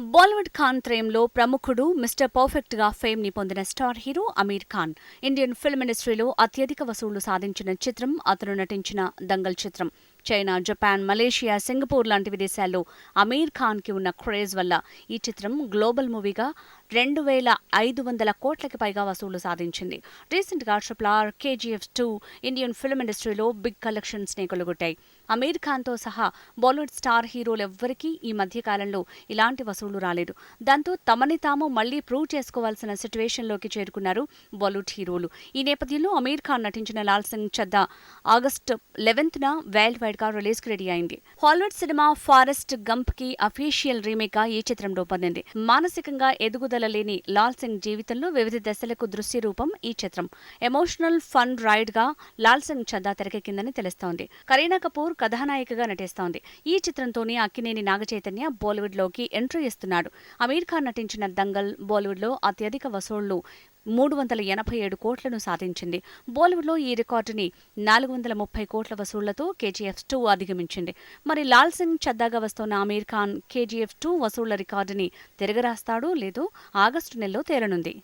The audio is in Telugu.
బాలీవుడ్ ఖాన్ త్రయంలో ప్రముఖుడు మిస్టర్ పర్ఫెక్ట్గా ఫేమ్ని పొందిన star hero Aamir Khan. Indian film ఇండస్ట్రీలో అత్యధిక వసూళ్ళు సాధించిన చిత్రం అతను నటించిన దంగల్ చిత్రం. చైనా జపాన్ మలేషియా సింగపూర్ లాంటి విదేశాల్లో అమీర్ ఖాన్కి ఉన్న క్రేజ్ వల్ల ఈ చిత్రం గ్లోబల్ మూవీగా రెండు వేల ఐదు వందల కోట్లకి పైగా వసూళ్ళు సాధించింది. రీసెంట్గా triple R KGF two Indian film ఇండస్ట్రీలో బిగ్ కలెక్షన్స్ని కొలుగొట్టాయి. అమీర్ ఖాన్తో సహా బాలీవుడ్ స్టార్ హీరోలు ఎవ్వరికీ ఈ మధ్య కాలంలో ఇలాంటి వసూళ్ళు రాలేదు. దాంతో తమని తాము మళ్ళీ ప్రూవ్ చేసుకోవాల్సిన సిచ్యువేషన్లోకి చేరుకున్నారు బాలీవుడ్ హీరోలు. ఈ నేపథ్యంలో అమీర్ ఖాన్ నటించిన లాల్ సింగ్ చద్దా ఆగస్టు లెవెన్త్ న వరల్డ్ వైడ్గా రిలీజ్ రెడీ అయింది. హాలీవుడ్ సినిమా ఫారెస్ట్ గంప్కి అఫీషియల్ రీమేక్గా ఈ చిత్రం రూపొందింది. మానసికంగా ఎదుగుదల లేని లాల్ సింగ్ జీవితంలో వివిధ దశలకు దృశ్య రూపం ఈ చిత్రం. ఎమోషనల్ ఫన్ రైడ్గా లాల్ సింగ్ చందా తెరకెక్కిందని తెలుస్తోంది. కరీనా కపూర్ కథానాయికగా నటిస్తోంది. ఈ చిత్రంతోనే అక్కినేని నాగచైతన్య బాలీవుడ్లోకి ఎంట్రీ ఇస్తున్నాడు. అమీర్ ఖాన్ నటించిన దంగల్ బాలీవుడ్లో అత్యధిక వసూళ్ళు మూడు వందల ఎనభై ఏడు కోట్లను సాధించింది. బాలీవుడ్లో ఈ రికార్డుని నాలుగు వందల ముప్పై కోట్ల వసూళ్ళతో కేజీఎఫ్ టూ అధిగమించింది. మరి లాల్ సింగ్ చద్దాగా వస్తున్న అమీర్ ఖాన్ కేజీఎఫ్ టూ వసూళ్ళ రికార్డుని తిరగరాస్తాడో లేదో ఆగస్టు నెలలో తేలనుంది.